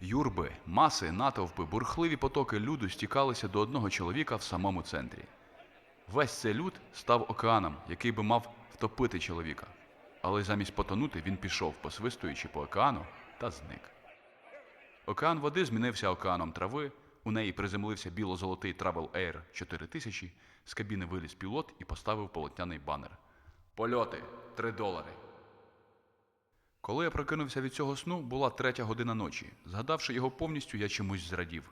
Юрби, маси, натовпи, бурхливі потоки люду стікалися до одного чоловіка в самому центрі. Весь цей люд став океаном, який би мав втопити чоловіка. Але замість потонути він пішов, посвистуючи по океану, та зник. Океан води змінився океаном трави, у неї приземлився біло-золотий Travel Air 4000, з кабіни виліз пілот і поставив полотняний банер. Польоти 3 долари. Коли я прокинувся від цього сну, була третя година ночі. Згадавши його повністю, я чомусь зрадів.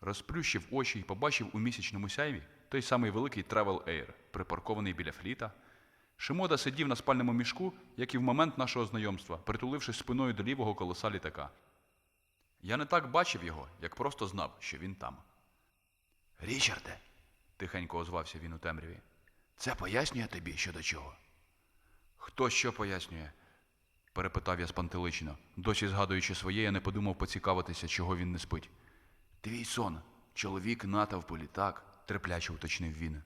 Розплющив очі і побачив у місячному сяйві той самий великий Travel Air, припаркований біля фліта. Шимода сидів на спальному мішку, як і в момент нашого знайомства, притулившись спиною до лівого колеса літака. Я не так бачив його, як просто знав, що він там. Річарде, тихенько озвався він у темряві. Це пояснює тобі що до чого? Хто що пояснює? Перепитав я спантеличено. Досі згадуючи своє, я не подумав поцікавитися, чого він не спить. Твій сон, чоловік натовпу літак, терпляче уточнив він.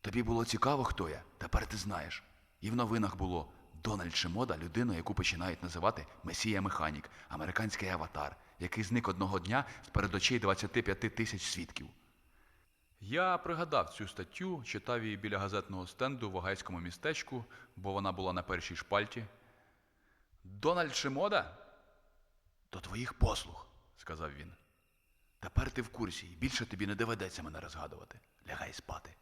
Тобі було цікаво, хто я? Тепер ти знаєш. І в новинах було Дональд Шимода, людину, яку починають називати Месія Механік, американський аватар, який зник одного дня з перед очей 25 тисяч свідків. Я пригадав цю статтю, читав її біля газетного стенду в Огайському містечку, бо вона була на першій шпальті. Дональд Шимода? До твоїх послуг, сказав він. Тепер ти в курсі, і більше тобі не доведеться мене розгадувати. Лягай спати.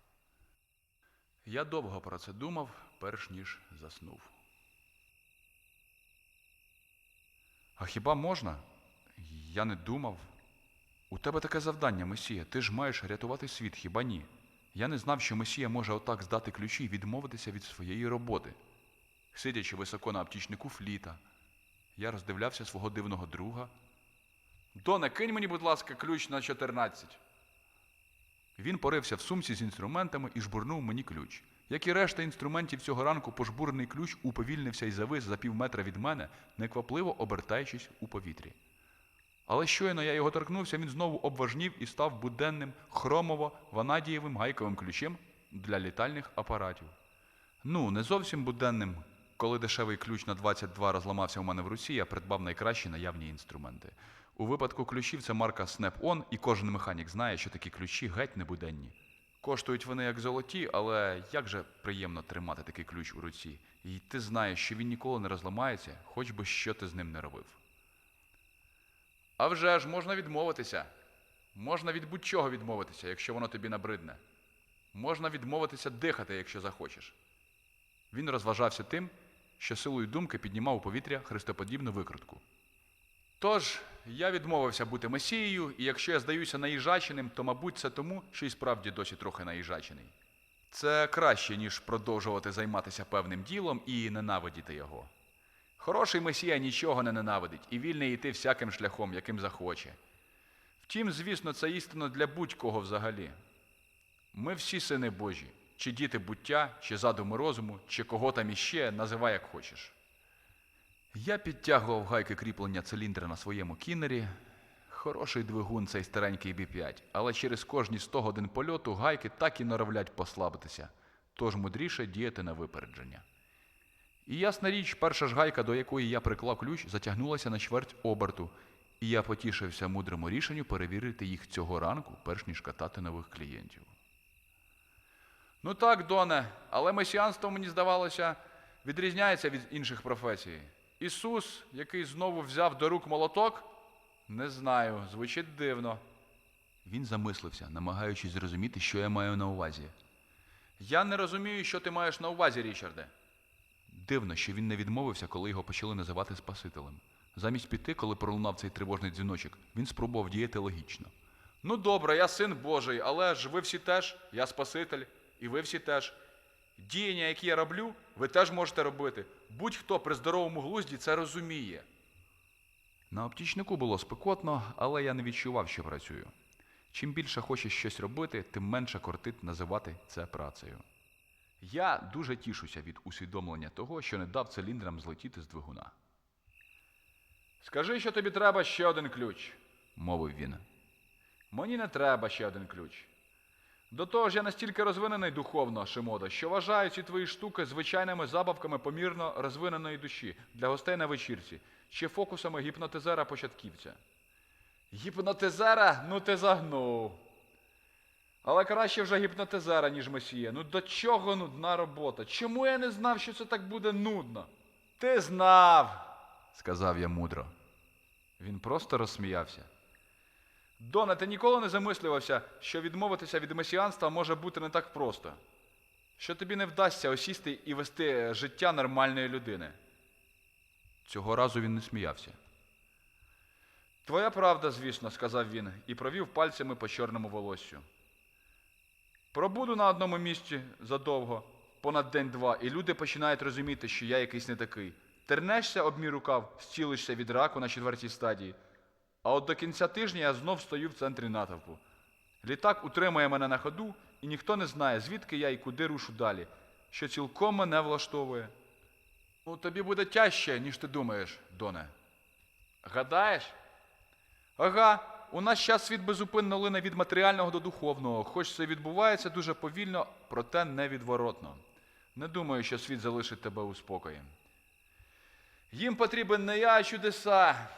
Я довго про це думав, перш ніж заснув. А хіба можна? Я не думав. У тебе таке завдання, Месія. Ти ж маєш рятувати світ, хіба ні? Я не знав, що Месія може отак здати ключі і відмовитися від своєї роботи. Сидячи високо на аптічнику фліта, я роздивлявся свого дивного друга. Доне, кинь мені, будь ласка, ключ на 14. Він порився в сумці з інструментами і жбурнув мені ключ. Як і решта інструментів цього ранку, пожбурений ключ уповільнився і завис за пів метра від мене, неквапливо обертаючись у повітрі. Але щойно я його торкнувся, він знову обважнів і став буденним хромово-ванадієвим гайковим ключем для літальних апаратів. Ну, не зовсім буденним. Коли дешевий ключ на 22 розламався у мене в руці, я придбав найкращі наявні інструменти. У випадку ключів це марка Snap-on, і кожен механік знає, що такі ключі геть не буденні. Коштують вони як золоті, але як же приємно тримати такий ключ у руці. І ти знаєш, що він ніколи не розламається, хоч би що ти з ним не робив. А вже ж можна відмовитися. Можна від будь-чого відмовитися, якщо воно тобі набридне. Можна відмовитися дихати, якщо захочеш. Він розважався тим, що силою думки піднімав у повітря хрестоподібну викрутку. Тож, я відмовився бути месією, і якщо я здаюся наїжаченим, то, мабуть, це тому, що і справді досі трохи наїжачений. Це краще, ніж продовжувати займатися певним ділом і ненавидіти його. Хороший месія нічого не ненавидить і вільний йти всяким шляхом, яким захоче. Втім, звісно, це істина для будь-кого взагалі. Ми всі сини Божі, чи діти буття, чи задуми розуму, чи кого там іще, називай як хочеш. Я підтягував гайки кріплення циліндра на своєму кінері. Хороший двигун цей старенький B5, але через кожні 100 годин польоту гайки так і норовлять послабитися, тож мудріше діяти на випередження. І ясна річ, перша ж гайка, до якої я приклав ключ, затягнулася на чверть оберту, і я потішився мудрому рішенню перевірити їх цього ранку, перш ніж катати нових клієнтів. Ну так, Доне, але месіанство, мені здавалося, відрізняється від інших професій. Ісус, який знову взяв до рук молоток, не знаю, звучить дивно. Він замислився, намагаючись зрозуміти, що я маю на увазі. Я не розумію, що ти маєш на увазі, Річарде. Дивно, що він не відмовився, коли його почали називати Спасителем. Замість піти, коли пролунав цей тривожний дзвіночок, він спробував діяти логічно. Ну добре, я син Божий, але ж ви всі теж, я Спаситель, і ви всі теж. Діяння, які я роблю, ви теж можете робити. Будь-хто при здоровому глузді це розуміє. На оптічнику було спекотно, але я не відчував, що працюю. Чим більше хочеш щось робити, тим менше кортить називати це працею. Я дуже тішуся від усвідомлення того, що не дав циліндрам злетіти з двигуна. Скажи, що тобі треба ще один ключ, мовив він. Мені не треба ще один ключ. До того ж, я настільки розвинений духовно, Шимода, що вважаю ці твої штуки звичайними забавками помірно розвиненої душі для гостей на вечірці чи фокусами гіпнотизера початківця. Гіпнотизера, ну ти загнув. Але краще вже гіпнотизера, ніж месія. Ну до чого нудна робота? Чому я не знав, що це так буде нудно? Ти знав, сказав я мудро. Він просто розсміявся. Доне, ти ніколи не замислювався, що відмовитися від месіанства може бути не так просто, що тобі не вдасться осісти і вести е, життя нормальної людини. Цього разу він не сміявся. Твоя правда, звісно, сказав він і провів пальцями по чорному волоссю. Пробуду на одному місці задовго, понад день-два, і люди починають розуміти, що я якийсь не такий. Тернешся об мій рукав, зцілишся від раку на четвертій стадії. А от до кінця тижня я знов стою в центрі натовпу. Літак утримує мене на ходу, і ніхто не знає, звідки я і куди рушу далі, що цілком мене влаштовує. Ну, тобі буде тяжче, ніж ти думаєш, Доне. Гадаєш? Ага, у нас час світ безупинно лине від матеріального до духовного, хоч це відбувається дуже повільно, проте невідворотно. Не думаю, що світ залишить тебе у спокої. Їм потрібен не я, а чудеса.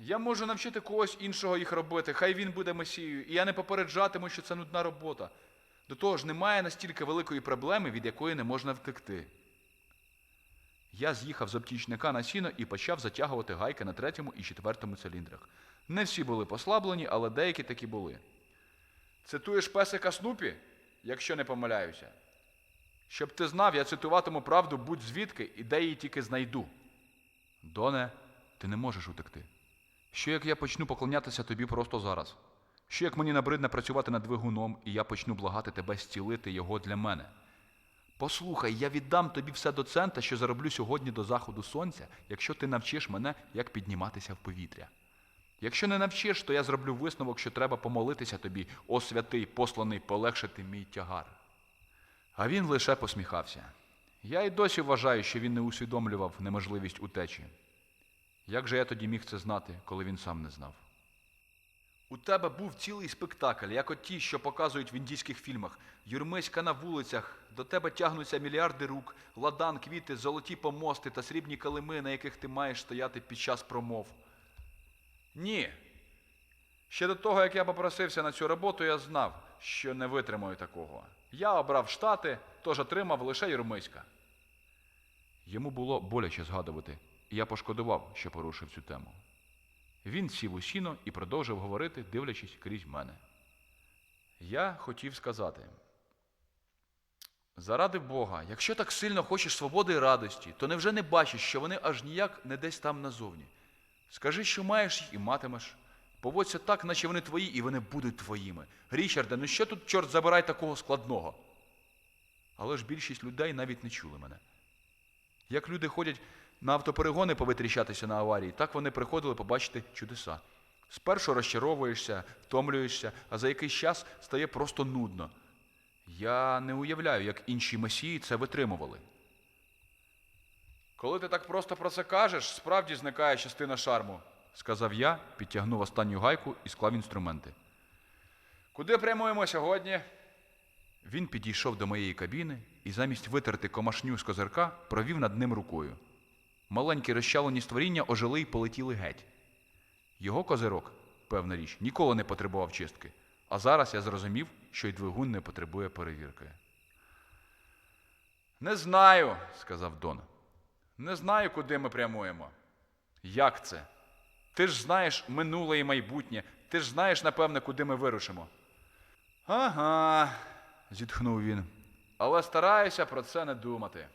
Я можу навчити когось іншого їх робити, хай він буде месією, і я не попереджатиму, що це нудна робота. До того ж, немає настільки великої проблеми, від якої не можна втекти. Я з'їхав з оптічника на сіно і почав затягувати гайки на третьому і четвертому циліндрах. Не всі були послаблені, але деякі такі були. Цитуєш песика Снупі, якщо не помиляюся. Щоб ти знав, я цитуватиму правду будь звідки і де її тільки знайду. Доне, ти не можеш утекти. Що як я почну поклонятися тобі просто зараз? Що як мені набридне працювати над двигуном, і я почну благати тебе зцілити його для мене? Послухай, я віддам тобі все до цента, що зароблю сьогодні до заходу сонця, якщо ти навчиш мене, як підніматися в повітря. Якщо не навчиш, то я зроблю висновок, що треба помолитися тобі, о святий, посланий полегшити мій тягар. А він лише посміхався. Я й досі вважаю, що він не усвідомлював неможливість утечі. Як же я тоді міг це знати, коли він сам не знав? У тебе був цілий спектакль, як от ті, що показують в індійських фільмах. Юрмиська на вулицях, до тебе тягнуться мільярди рук, ладан, квіти, золоті помости та срібні калими, на яких ти маєш стояти під час промов. Ні. Ще до того, як я попросився на цю роботу, я знав, що не витримаю такого. Я обрав штати, тож отримав лише Юрмиська. Йому було боляче згадувати, я пошкодував, що порушив цю тему. Він сів у сіно і продовжив говорити, дивлячись крізь мене. Я хотів сказати. Заради Бога, якщо так сильно хочеш свободи і радості, то невже не бачиш, що вони аж ніяк не десь там назовні? Скажи, що маєш їх і матимеш. Поводься так, наче вони твої, і вони будуть твоїми. Річарде, ну що тут, чорт забирай такого складного? Але ж більшість людей навіть не чули мене. Як люди ходять на автоперегони повитріщатися на аварії, так вони приходили побачити чудеса. Спершу розчаровуєшся, втомлюєшся, а за якийсь час стає просто нудно. Я не уявляю, як інші месії це витримували. Коли ти так просто про це кажеш, справді зникає частина шарму, сказав я, підтягнув останню гайку і склав інструменти. Куди прямуємо сьогодні? Він підійшов до моєї кабіни і замість витерти комашню з козирка провів над ним рукою. Маленькі розчалені створіння ожили й полетіли геть. Його козирок, певна річ, ніколи не потребував чистки, а зараз я зрозумів, що й двигун не потребує перевірки. Не знаю, сказав Дон. Не знаю, куди ми прямуємо. Як це? Ти ж знаєш минуле і майбутнє, ти ж знаєш, напевне, куди ми вирушимо. Ага, зітхнув він. Але стараюся про це не думати.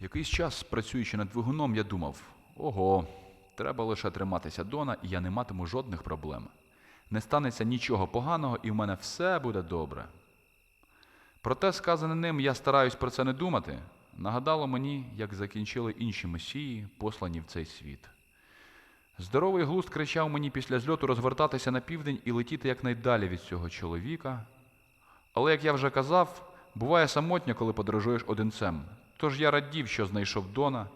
Якийсь час, працюючи над двигуном, я думав: ого, треба лише триматися Дона, і я не матиму жодних проблем. Не станеться нічого поганого, і в мене все буде добре. Проте, сказане ним, я стараюсь про це не думати, нагадало мені, як закінчили інші месії, послані в цей світ. Здоровий глузд кричав мені після зльоту розвертатися на південь і летіти якнайдалі від цього чоловіка. Але, як я вже казав, буває самотньо, коли подорожуєш одинцем. Тож я радів, що знайшов Дона,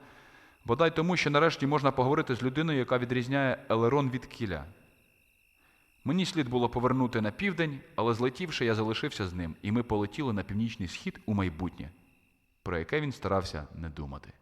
бодай тому, що нарешті можна поговорити з людиною, яка відрізняє Елерон від кіля. Мені слід було повернути на південь, але злетівши, я залишився з ним, і ми полетіли на північний схід у майбутнє, про яке він старався не думати.